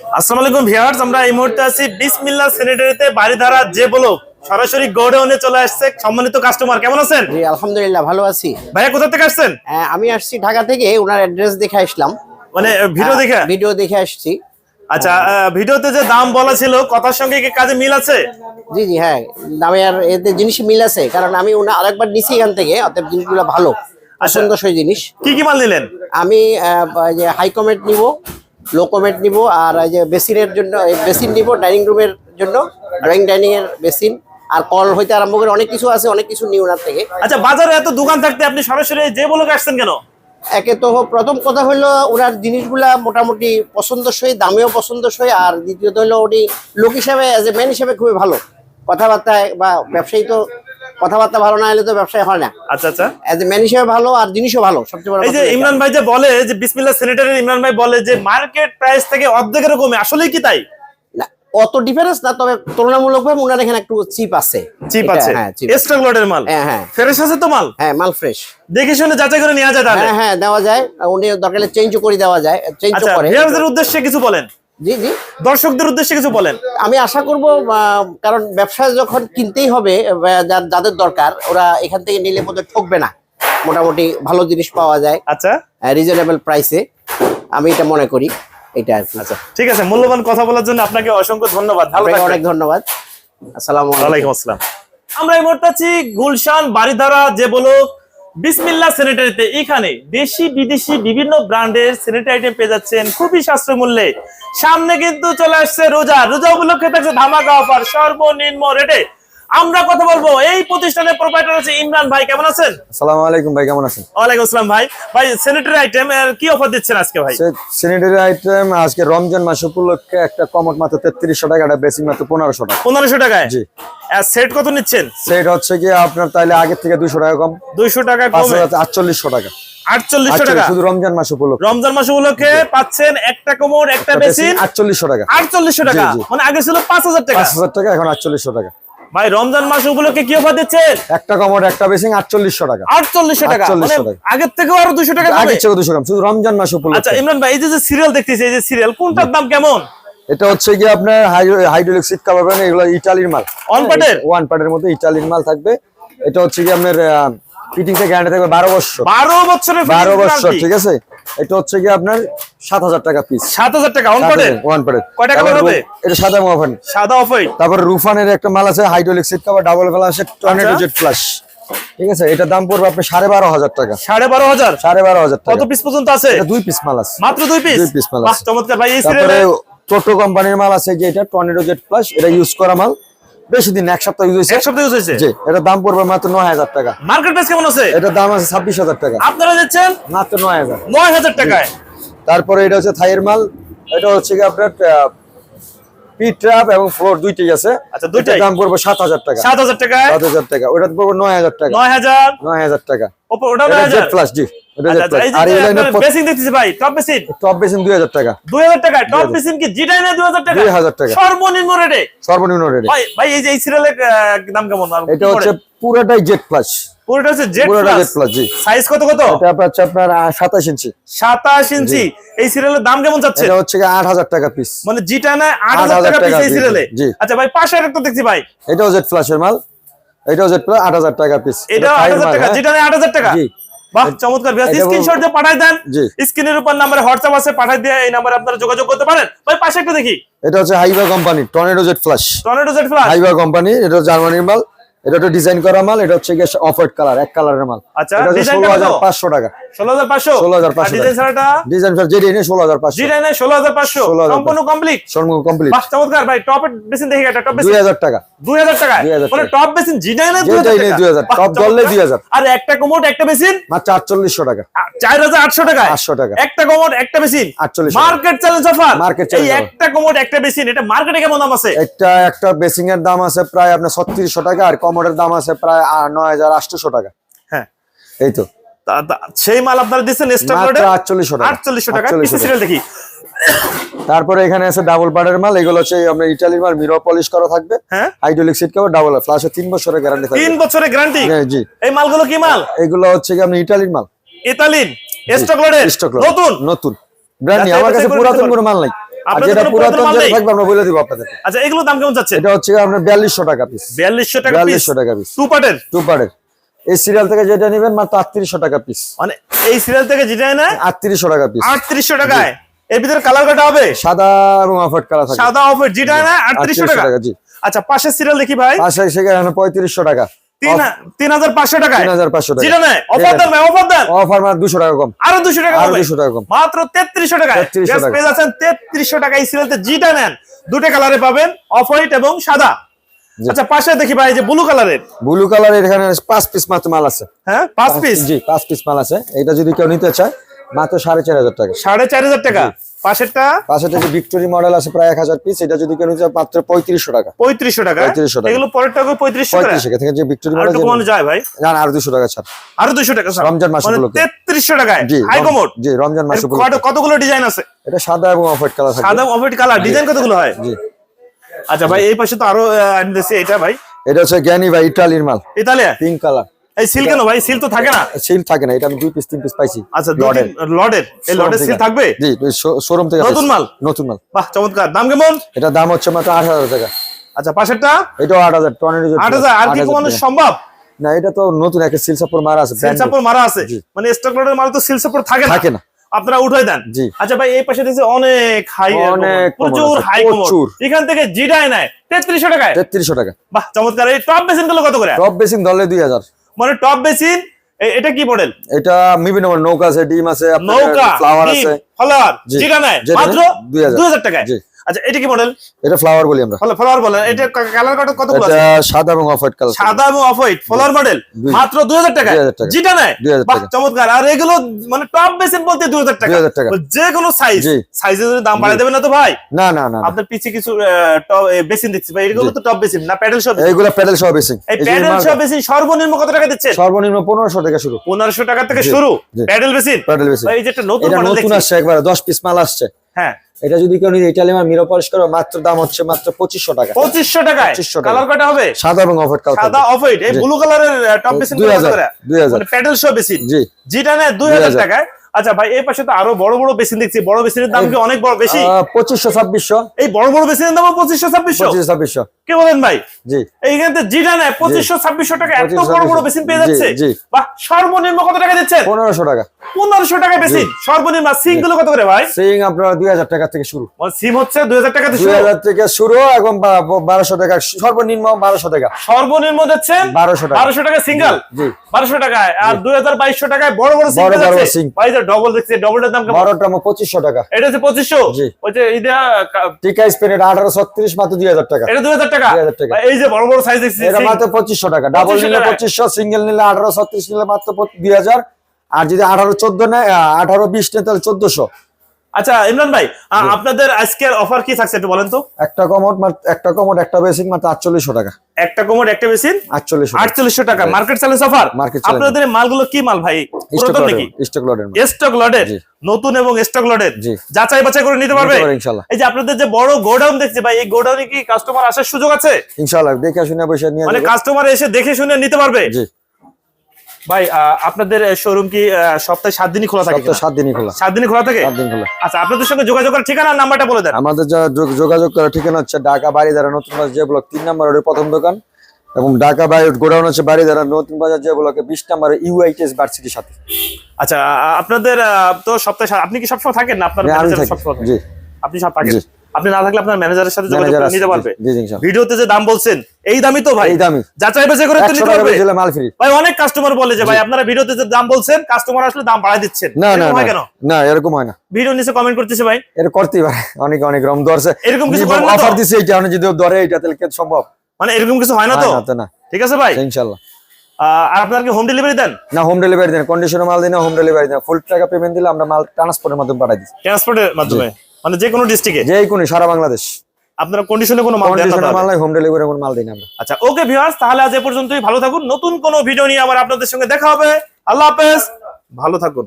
আসসালামু আলাইকুম ভিউয়ার্স আমরা এই মুহূর্তে আছি বিসমিল্লাহ স্যানিটারিতে বাড়িধারা যে বলো সরাসরি গোডাউনে চলে আসছে সম্মানিত কাস্টমার কেমন আছেন? জি আলহামদুলিল্লাহ ভালো আছি। ভাইয়া কোথা থেকে আসছেন? আহ, আমি আসছি ঢাকা থেকে ওনার অ্যাড্রেস দেখে আসলাম। মানে ভিডিও দেখে? ভিডিও দেখে আসছি। আচ্ছা ভিডিওতে যে দাম বলা ছিল কথার সঙ্গে কি কাজে মিল আছে? জি জি হ্যাঁ দামে আর এতে জিনিস মিল আছে কারণ আমি ওনা আরেকবার নিছি এখান থেকে অতএব জিনিসগুলো ভালো পছন্দসই জিনিস। কি কি মাল নিলেন? আমি আহ, এই যে হাই কমেন্ট নিব লো কমেন্ট নিব আর এই যে বেসিনের জন্য বেসিন নিব ডাইনিং রুমের জন্য ড্রয়িং ডাইনিং এর বেসিন আর কল হইতে আরম্ভ করে অনেক কিছু আছে অনেক কিছু নিই ওনার থেকে। আচ্ছা বাজারে এত দোকান থাকতে আপনি সরাসরি যে বলোকে আসছেন কেন? একে তো প্রথম কথা হলো ওনার জিনিসগুলা মোটামুটি পছন্দসই দামেও পছন্দসই আর দ্বিতীয়ত হলো উনি লোক হিসাবে অ্যাজ এ ম্যান হিসাবে খুবই ভালো। কথাবার্তায় বা ব্যবসায়ী তো কথাবার্তা ভালো না হলে তো ব্যবসায় হয় না। আচ্ছা আচ্ছা। অ্যাজ এ ম্যান ভালো আর জিনিসও ভালো সবচেয়ে বড় এই যে ইমরান ভাই যে বলে যে বিসমিল্লাহ স্যানিটারি ইমরান ভাই বলে যে মার্কেট প্রাইস থেকে অর্ধেকের কমে আসলে কি তাই? না, অত ডিফারেন্স না তবে তুলনামূলকভাবে ওনার এখানে একটু চিপ আছে। চিপ আছে? হ্যাঁ এক্সট্রা লটের মাল? হ্যাঁ হ্যাঁ। ফ্রেশ আছে তো মাল? হ্যাঁ মাল ফ্রেশ দেখে শুনে যাচাই করে নেওয়া যায় তাহলে। হ্যাঁ হ্যাঁ দেওয়া যায়। উনি দরকার চেঞ্জও করে দেওয়া যায় চেঞ্জও আচ্ছা করে। ভিউয়ারদের উদ্দেশ্যে কিছু বলেন। জি জি। দর্শকদের উদ্দেশ্যে কিছু বলেন। আমি আশা করব কারণ ব্যবসা যখন কিনতেই হবে যাদের দরকার ওরা এখান থেকে নিলে বোধহয় ঠকবে না। মোটামুটি ভালো জিনিস পাওয়া যায়। আচ্ছা। রিজনেবল প্রাইসে আমি এটা মনে করি। এটা আচ্ছা ঠিক আছে মূল্যবান কথা বলার জন্য আপনাকে অসংখ্য ধন্যবাদ। অনেক ধন্যবাদ। আসসালামু আলাইকুম। আসসালাম। আমরা এই মুহূর্তে আছি গুলশান বাড়িধারা যে বলো বিসমিল্লাহ স্যানিটারিতে এখানে দেশি, বিদেশি বিভিন্ন ব্র্যান্ডের স্যানিটারি পেয়ে যাচ্ছেন খুবই সাশ্রয় মূল্যে। সামনে কিন্তু চলে আসছে রোজা। রোজা উপলক্ষে থাকছে ধামাকা অফার, সর্বনিম্ন রেটে আমরা কথা বলব। এই প্রতিষ্ঠানের প্রোপাইটার আছে ইমরান ভাই কেমন আছেন? আসসালামু আলাইকুম ভাই কেমন আছেন? ওয়ালাইকুম আসসালাম ভাই। ভাই স্যানিটারি আইটেম কি অফার দিচ্ছেন আজকে ভাই? স্যানিটারি আইটেম আজকে রমজান মাস উপলক্ষে একটা কমট মাত্র তেত্রিশশো টাকা একটা বেসিক মাত্র পনেরোশো টাকা। পনেরোশো টাকায়? জি। সেট কত নিচ্ছেন? সেট হচ্ছে কি আপনার তাইলে আগের থেকে দুশো টাকা কম। দুইশো টাকা পাঁচ কমে? হাজার আটচল্লিশশো টাকা। আটচল্লিশশো আটচল্লিশ, টাকা? শুধু রমজান মাস উপলক্ষে। রমজান মাস উপলক্ষে পাচ্ছেন একটা কোমর একটা বেসিন। আটচল্লিশশো টাকা। আটচল্লিশশো টাকা? মানে আগে ছিল পাঁচ হাজার টাকা। পাঁচ হাজার টাকা এখন আটচল্লিশশো টাকা। ভাই রমজান মাস উপলক্ষে কি অফার দিচ্ছেন? একটা কমট একটা বেসিং আটচল্লিশশো টাকা। আটচল্লিশশো টাকা। মানে 4800 টাকা। আগের থেকেও আরও দুশো টাকা আগের থেকে দুশো কম। শুধু রমজান মাস উপলক্ষে। আচ্ছা ইমরান ভাই এই যে সিরিয়াল দেখতেছি এই যে সিরিয়াল কোনটার দাম কেমন? এটা হচ্ছে কি আপনার হাইড্রোলিক সিট কাভার পাবেন এগুলো ইটালির মাল। ওয়ান part-এর? ওয়ান পার্টের মধ্যে ইটালির মাল থাকবে। এটা হচ্ছে কি আপনার ফিটিং থেকে গ্যারান্টি থাকবে বারো বছর। বারো বছরের বারো বছর ঠিক আছে? এটা হচ্ছে কি আপনার সাত হাজার টাকা পিস সাত হাজার টাকা অন করে ওয়ান পার্টের কয়টা colour হবে? এটা সাদা মোহাফান। সাদা অফ হোয়াইট তারপর রুফানের একটা মাল আছে hydraulic seat cover double colour আছে টর্নেডো। জেট প্লাস ঠিক আছে? এটা দাম পড়বে বারো হাজার টাকা। সাড়ে বারো হাজার? সাড়ে বারো হাজার কত পিস পর্যন্ত আছে? এটা দুই পিস মাল আছে। মাত্র দুই পিস দুই piece মাল আছে। চমৎকার। ভাই এই সিরিয়ালে টোটো কোম্পানির মাল আছে যে এটা টর্নেডো জেট প্লাস এটা ইউজ করা মাল। বেশি দিন এক সপ্তাহ ইউজ হয়েছে। এক সপ্তাহ ইউজ হয়েছে? জি এটা দাম পড়বে মাত্র নয় হাজার টাকা। মার্কেট প্রাইস কেমন আছে? এটা দাম আছে ছাব্বিশ হাজার টাকা। আপনারা দিচ্ছেন? মাত্র নয় হাজার। নয় হাজার টাকায়। তারপরে এটা হচ্ছে থাইয়ের মাল। এটা হচ্ছে কি আপনার পি ট্র্যাপ এবং ফ্লোর দুইটাই আছে। আচ্ছা, দুইটাই? দাম পড়বে সাত হাজার টাকা। সাত হাজার টাকা সাত হাজার টাকা। ওটা পড়বে নয় হাজার টাকা। নয় হাজার? নয় হাজার টাকা। ওটা প্লাস জি। এটা আচ্ছা, এই প্লাস যে আর এই লাইনের বেসিং দেখতেছি ভাই টপ বেসিং টপ বেসিন দুই হাজার টাকা। দুই হাজার টাকা টপ বেসিং কি জিটাই না দুই হাজার টাকা? 2000 টাকা। সর্বনিম্ন রেটে সর্বনিম্ন রেটে ভাই ভাই এই যে এই সিরিয়ালের দাম কেমন? এটা হচ্ছে পুরোটাই জেড প্লাস পুরোটা হচ্ছে জেড প্লাস জি। সাইজ কত কত? এটা হচ্ছে আপনার সাতাশ ইঞ্চি। এই সিরিয়ালের দাম কেমন যাচ্ছে এটা হচ্ছে আট হাজার টাকা পিস মানে জিটা না আট হাজার 8,000 টাকা পিস এই সিরিয়ালে আচ্ছা ভাই পাশে একটা দেখছি ভাই। এটাও জেড প্লাসের মাল। এটাও জেড প্লাস টাকা পিস এটা আট হাজার টাকা যেটা টাকা? হ্যাঁ? জি। বাহ চমৎকার। এটা স্ক্রিনশট দিয়ে পাঠাই দেন স্ক্রিনের উপর নাম্বারে হোয়াটসঅ্যাপ আছে পাঠাই দিয়ে এই নাম্বারে আপনারা যোগাযোগ করতে পারেন। ভাই পাশে একটা দেখি। এটা হচ্ছে হাইবা company tornado jet flush tornado jet flush হাইবা company এটা জার্মানির মাল এটা হচ্ছে ডিজাইন করা মাল এটা হচ্ছে গিয়ে অফ হোয়াইট কালার এক কালারের মাল। আচ্ছা, এটা design ষোলো হাজার পাঁচশো। ষোলো হাজার পাঁচশো 16,500 ডিজাইন ছাড়াটা? ডিজাইন যেটি এনে ষোলো হাজার পাঁচশো। জিটা ষোলো হাজার পাঁচশো। 16,500 সম্পূর্ণ কমপ্লিট চমৎকার। ভাই টপ বেসিন দেখি একটা টপ দুই হাজার টাকা। দুই হাজার টাকা? মানে টপ বেসিন জিটা দুই হাজার নেই টাকা। 2000 বাহ, টপ ধরলে চমৎকার। 2000 আর একটা কোমোট একটা বেসিন মাত্র আটচল্লিশশো টাকা। চার হাজার আটশো টাকা? 800 টাকা। একটা কোমোট একটা বেসিন 48 টাকা। মার্কেট চ্যালেঞ্জ অফার একটা কোমোট একটা বেসিন এটা মার্কেটে কেমন দাম আছে? একটা একটা বেসিং এর দাম আছে প্রায় আপনার ছত্রিশশো টাকা আর কমোডের দাম আছে প্রায় নয় হাজার আটশোশো টাকা। হ্যাঁ। এই তা- সেই মাল আপনারা দিচ্ছেন স্টক মাত্র লোডে 4800 টাকা। আটচল্লিশশো টাকা। সিরিয়াল দেখি। তারপরে এখানে আছে ডাবল পার্টের মাল। এগুলো হচ্ছে আপনার ইটালির মাল মিরর পলিশ করা থাকবে। হ্যাঁ। হাইড্রোলিক সিট কভার ডাবল ফ্লাশে তিন বছরের গ্যারান্টি থাকবে। তিন বছরের গ্যারান্টি জি। এই মালগুলো কি মাল? এগুলো হচ্ছে কি আপনি ইটালির মাল। ইতালিন স্টক লোডের নতুন? নতুন। ব্র্যান্ড যাচাই আমার কাছে পুরাতন কোনো মাল নাই। যেটা পুরাতন পুরাতন মাল যেটা থাকবে আমরা বলে দিব আপনাদের আচ্ছা এগুলো দাম কেমন যাচ্ছে? এটা হচ্ছে আপনার বিয়াল্লিশশো টাকা পিস বিয়াল্লিশশো টাকা পিস বিয়াল্লিশশো টাকা পিস টু পার্টের টু পার্টের এই সিরিয়াল থেকে যেটা নেবেন মাত্র আটত্রিশশো টাকা পিস মানে এই সিরিয়াল থেকে যেটা না আটত্রিশশো টাকা পিস আটত্রিশশো টাকায়। এর ভিতরে কালার কাটা হবে? সাদা এবং অফার কালার থাকে। সাদা অফার যেটা না আটত্রিশশো 3800 টাকা। জি। আচ্ছা পাশের সিরিয়াল দেখি ভাই। পাশে সেখানে পঁয়ত্রিশশো টাকা। পাঁচশো টাকা। যেটা অফার দেন অফার অফার মাত্র দুশো টাকা কম। আরও দুশো টাকা আরও 200 টাকা কম। মাত্র তেত্রিশশো টাকা। 3300 টাকা। টাকা এই সিরিয়ালতে জিটা নেন দুটো কালারে পাবেন অফ হোয়াইট এবং সাদা। আচ্ছা পাশে দেখি ভাই যে ব্লু কালারের ব্লু কালারের এখানে পাঁচ পিস মাত্র মাল আছে। হ্যাঁ পাঁচ পিস জি পাঁচ পিস মাল আছে। এটা যদি কেউ নিতে চায় মাত্র সাড়ে চার হাজার টাকা। সাড়ে চার হাজার টাকা। পাশেরটা? পাশে যে ভিক্টোরি মডেল আছে প্রায় এক হাজার পিস এটা যদি কেউ নিতে মাত্র পঁয়ত্রিশশো টাকা। পঁয়ত্রিশশো টাকা? 3500 টাকা। এগুলো পরের টাকা? পঁয়ত্রিশশো টাকা। থেকে যে ভিক্টোরি মডেল কমানো যায় ভাই। না আর দুশো টাকা ছাড়। আরও দুশো টাকা রমজান মাস উপলক্ষে। তেত্রিশশো টাকায়। জি হাই কমোড জি রমজান মাস উপলক্ষে। কতগুলো ডিজাইন আছে? এটা সাদা এবং অফ হোয়াইট কালার সাদা অফ কালার ডিজাইন কতগুলো হয়? জি। আচ্ছা ভাই এই পাশে তো আরও দেখছি এটা ভাই? এটা হচ্ছে জ্ঞানী ভাই ইটালির মাল। ইতালিয়া? পিঙ্ক কালার এই সিল কেন ভাই? সিল তো থাকে না? সিল থাকে না এটা আমি দুই পিস তিন পিস পাইছি। আচ্ছা লর্ডের। লর্ডের এই লর্ডের সিল থাকবে? জি শোরুম থেকে নতুন মাল? নতুন মাল। বাহ চমৎকার। দাম কেমন? এটা দাম হচ্ছে মাত্র আট হাজার টাকা। আচ্ছা পাশেরটা? এটাও হাজার টর্নেডো আট হাজার। আর কি কমানো সম্ভব? না এটা তো নতুন একটা সিল সাপোর মারা আছে সিল brand new। সাপোর মারা আছে। মানে স্টক লটের মাল তো সিল সাপোর থাকে না। থাকে না। আপনারা উঠাই দেন। আচ্ছা ভাই এই পাশে দেখছি অনেক হাই অনেক প্রচুর হাই প্রচুর। এখান থেকে জিডাই নেয় তেত্রিশশো টাকায়। তেত্রিশশো টাকা। বাহ চমৎকার। এই টপ বেসিনগুলো কত করে? টপ বেসিন ধরলে দুই হাজার। মানে টপ বেসিন এটা কি মডেল এটা বিভিন্ন নৌকা আছে ডিম আছে নৌকা ফ্লাওয়ার আছে। ফ্লাওয়ার জি। নাই নেয়। মাত্র 2000 দুই হাজার টাকায়। জি। আচ্ছা এটা কি মডেল এটা ফ্লাওয়ার বলি আমরা। ফলোয়ার বলেন এটা কালার কত কতগুলো আছে? সাদা এবং অফ হোয়াইট কালার সাদা এবং অফ হোয়াইট ফলোয়ার মডেল মাত্র দুই হাজার টাকা 2000 টাকা। যেটা নেয়? বাহ চমৎকার। আর এগুলো মানে টপ বেসিন বলতে দুই হাজার টাকা। 2000 টাকা। যে কোনো সাইজ জি। সাইজে যদি দাম বাড়ায় দেবেন না তো ভাই? না না না না। আপনার পিছে কিছু টপ বেসিন দিচ্ছি ভাই। এগুলো তো টপ বেসিন না প্যাডেল সব এইগুলা প্যাডেল সহ বেসিং এই প্যাডেল সব বেসিন সর্বনিম্ন কত টাকা দিচ্ছেন? সর্বনিম্ন পনেরোশো টাকা শুরু। পনেরোশো টাকা থেকে শুরু। প্যাডেল বেসিন প্যাডেল বেসিং এই যে একটা নতুন মডেল নতুন আসছে একবার দশ পিস মাল আসছে। হ্যাঁ। এটা যদি কেউ নিতে ইটালি মাল মিরো পলিশ করে মাত্র দাম হচ্ছে মাত্র পঁচিশশো টাকা। পঁচিশশো টাকায়? 2500 কালার কটা হবে? সাদা এবং অফ হোয়াইট কালার সাদা অফ হোয়াইট। এই ব্লু কালারের টপ বেসিন দুই হাজার, দুই হাজার। মানে প্যাডেল সহ বেসিন জি। যেটা নেয় দুই হাজার টাকায়। আচ্ছা ভাই এই পাশে তো আরও বড় বড় বেসিন দেখছি। বড় বেসিনের দাম কি অনেক বড়? বেশি? পঁচিশশো ছাব্বিশশো। এই বড় বড় বেসিনের দাম পঁচিশশো ছাব্বিশশো? ছাব্বিশশো। কি বলেন ভাই? জি। এইখানে যেটা নেয় পঁচিশশো ছাব্বিশশো টাকা এত বড় বড় বেসিন পেয়ে যাচ্ছে। বাহ সর্বনিম্ন কত টাকা দিচ্ছেন? পনেরোশো টাকা। পনেরোশো টাকা বেসিন। সর্বনিম্ন সিংগুলো কত করে ভাই? সিং আপনার দুই হাজার টাকা থেকে শুরু। সিম হচ্ছে দুই হাজার টাকা দুই হাজার থেকে শুরু এবং বারোশো টাকা সর্বনিম্ন বারোশো টাকা। সর্বনিম্ন দিচ্ছেন? 1200 টাকা। বারোশো টাকা সিঙ্গেল? জি বারোশো টাকায়। আর দুই হাজার বাইশশো টাকায় বড় বড় বড় বড় সিং। ভাই যে ডবল দেখছি ডবলটার দাম কেমন? বারোটা পঁচিশশো টাকা। এটা হচ্ছে পঁচিশশো? জি। ওই যে ইদা টিকা স্পেন এটা মাত্র দুই হাজার টাকা। এটা দুই হাজার টাকা? 2000 টাকা। এই যে বড় বড় সাইজ দেখছি এটা মাত্র পঁচিশশো টাকা। ডাবল নিলে। পঁচিশশো সিঙ্গেল নিলে আঠারো ছত্রিশ নিলে মাত্র দুই হাজার। আর যদি আঠারো চোদ্দ নেয় আঠারো বিশ নেয় তাহলে চোদ্দশো। আচ্ছা ইমরান ভাই আপনাদের আজকের অফার কি থাকছে একটু বলেন তো? একটা কমোড একটা কমোড একটা বেসিন মাত্র আটচল্লিশশো টাকা। একটা কোমর একটা বেসিন আটচল্লিশশো আটচল্লিশশো টাকা। মার্কেট চ্যালেঞ্জ অফার আপনাদের মালগুলো কি মাল ভাই? পুরাতন নাকি? স্টক লটের স্টক লডের নতুন এবং স্টক লডের জি। যাচাই বাছাই করে নিতে পারবে? ইনশাল্লাহ এই যে আপনাদের যে বড় গোডাউন দেখছে ভাই এই গোডাউনে কি কাস্টমার আসার সুযোগ আছে? ইনশাল্লাহ দেখে শুনে বসে নিয়ে মানে কাস্টমার এসে দেখে শুনে নিতে পারবে? জি। ভাই আপনাদের শোরুম কি সপ্তাহে সাত দিনই খোলা থাকে সাত দিনই খোলা। সাত দিনই খোলা থাকে? সাত দিন খোলা। আচ্ছা আপনাদের সঙ্গে যোগাযোগ করার ঠিকানা নাম্বারটা বলে দেন। আমাদের যা যোগাযোগ করার ঠিকানা হচ্ছে ঢাকা বাড়িধারা নতুন বাজার যে ব্লক তিন নম্বর রোডের প্রথম দোকান এবং ঢাকা বাড়ি গোডাউন হচ্ছে বাড়িধারা নতুন বাজার যে ব্লকে বিশ নম্বর ইউআইটিএস ভার্সিটির সাথে। আচ্ছা আপনাদের তো সপ্তাহে আপনি কি সবসময় থাকেন না? আপনার সবসময় আপনি সব থাকেন। আপনি না থাকলে আপনার ম্যানেজারের সাথে যোগাযোগ করে নিতে পারবে। ভিডিওতে যে দাম বলছেন এই দামই তো ভাই। এই দামি যাচাই বাছাই করে তো নিতে পারবে মাল ফ্রি। ভাই অনেক কাস্টমার বলে যে ভাই আপনারা ভিডিওতে যে দাম বলছেন কাস্টমার আসলে দাম বাড়ায় দিচ্ছেন। না না না কেন? না এরকম হয় না। ভিডিও নিচে কমেন্ট করতেছে ভাই। এটা করতেই পারে অনেক অনেক রকম ধরছে। এরকম কিছু করেন না? অফার দিছে এইটা আপনি যদি ধরে এটা তাহলে কি সম্ভব? মানে এরকম কিছু হয় না তো? না না। ঠিক আছে ভাই। ইনশাআল্লাহ আর আপনার কি হোম ডেলিভারি দেন? না হোম ডেলিভারি দেন কন্ডিশনে মাল দিন হোম ডেলিভারি দেন। ফুল টাকা পেমেন্ট দিলে আমরা মাল ট্রান্সপোর্টের মাধ্যমে পাঠাই দিই ট্রান্সপোর্টের মাধ্যমে? মানে যে কোনো ডিস্ট্রিক্টে যে কোনো সারা বাংলাদেশ। আপনারা কন্ডিশনে কোনো মাল দেন না নাই হোম ডেলিভারি কোনো মাল দেন না আমরা। আচ্ছা ওকে ভিউয়ার্স তাহলে আজ এ পর্যন্তই। ভালো থাকুন। নতুন কোনো ভিডিও নিয়ে আবার আপনাদের সঙ্গে দেখা হবে। আল্লাহ হাফেজ। ভালো থাকুন।